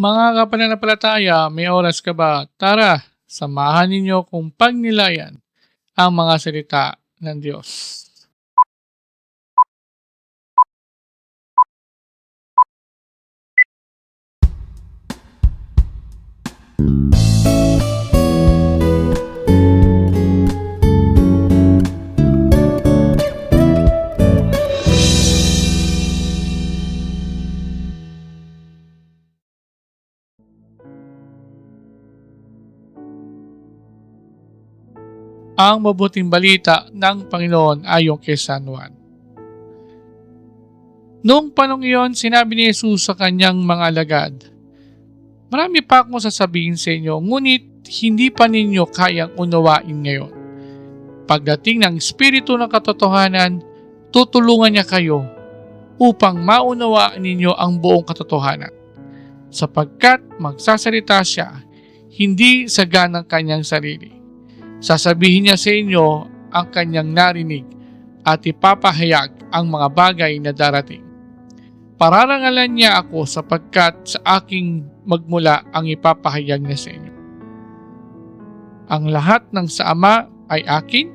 Mga kapananampalataya, may oras ka ba? Tara, samahan ninyo kung pagnilayan ang mga salita ng Diyos. Ang mabuting balita ng Panginoon ayon kay San Juan. Noong panong iyon, sinabi ni Jesus sa kanyang mga alagad, Marami pa akong sasabihin sa inyo, ngunit hindi pa ninyo kayang unawain ngayon. Pagdating ng Espiritu ng Katotohanan, tutulungan niya kayo upang maunawaan ninyo ang buong katotohanan. Sapagkat magsasalita siya, hindi sa ganang kanyang sarili. Sasabihin niya sa inyo ang kanyang narinig at ipapahayag ang mga bagay na darating. Pararangalan niya ako sapagkat sa aking magmula ang ipapahayag niya sa inyo. Ang lahat ng sa Ama ay akin,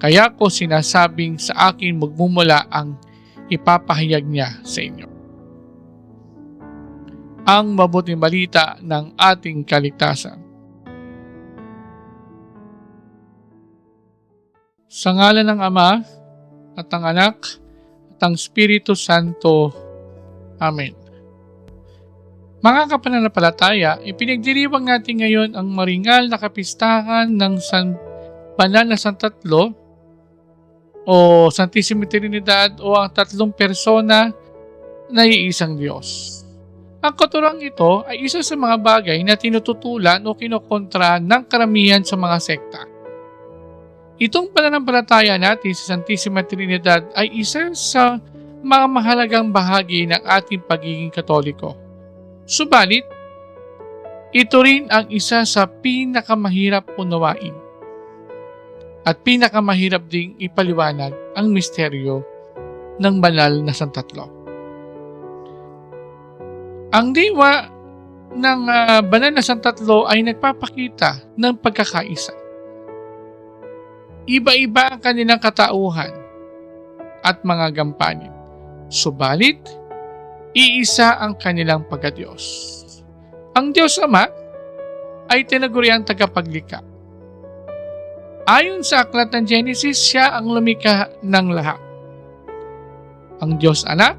kaya ko sinasabing sa akin magmumula ang ipapahayag niya sa inyo. Ang mabuting balita ng ating kaligtasan. Sa ngalan ng Ama at ng Anak at ng Espiritu Santo. Amen. Mga kapananampalataya, ipinagdiriwang natin ngayon ang maringal na kapistahan ng San Banal na San Tatlo o Santissima Trinidad o ang tatlong persona na iisang Diyos. Ang katurang ito ay isa sa mga bagay na tinututulan o kinokontra ng karamihan sa mga sekta. Itong pananampalataya natin sa Santissima Trinidad ay isa sa mga mahalagang bahagi ng ating pagiging katoliko. Subalit, ito rin ang isa sa pinakamahirap unawain at pinakamahirap ding ipaliwanag ang misteryo ng banal na santatlo. Ang diwa ng uh, banal na santatlo ay nagpapakita ng pagkakaisa. Iba-iba ang kanilang katauhan at mga gampanin. Subalit, iisa ang kanilang pagkadiyos. Ang Diyos Ama ay tinaguriang tagapaglikha. Ayon sa aklat ng Genesis, siya ang lumikha ng lahat. Ang Diyos Anak,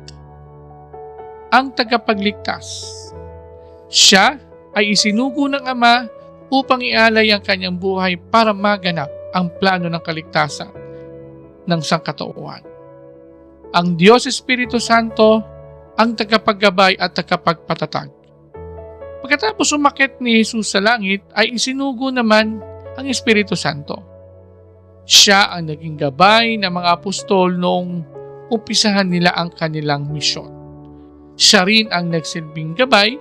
ang tagapagligtas. Siya ay isinugo ng Ama upang ialay ang kanyang buhay para maganap ang plano ng kaligtasan ng sangkatauhan. Ang Diyos Espiritu Santo ang tagapaggabay at tagapagpatatag. Pagkatapos umakit ni Jesus sa langit ay isinugo naman ang Espiritu Santo. Siya ang naging gabay ng mga apostol noong umpisahan nila ang kanilang misyon. Siya rin ang nagsilbing gabay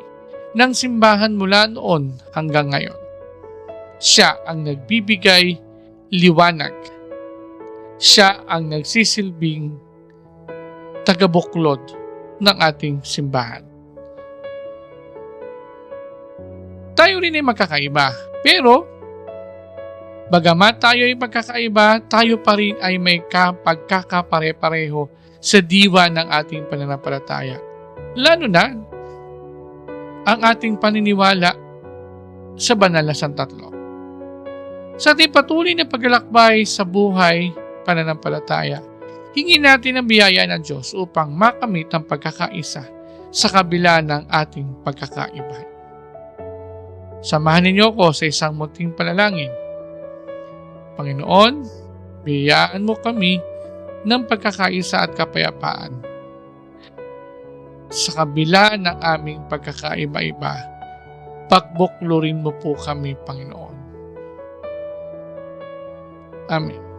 ng simbahan mula noon hanggang ngayon. Siya ang nagbibigay liwanag. Siya ang nagsisilbing tagabuklod ng ating simbahan. Tayo rin ay magkakaiba, pero bagamat tayo ay magkakaiba, tayo pa rin ay may pagkakapare-pareho sa diwa ng ating pananampalataya. Lalo na ang ating paniniwala sa banal na santatlo. Sa ating patuloy na paglalakbay sa buhay pananampalataya, hingin natin ang biyaya ng Diyos upang makamit ang pagkakaisa sa kabila ng ating pagkakaiba. Samahan ninyo ako sa isang munting panalangin. Panginoon, biyayaan mo kami ng pagkakaisa at kapayapaan. Sa kabila ng aming pagkakaiba-iba, pagbuklurin mo po kami, Panginoon. Amen.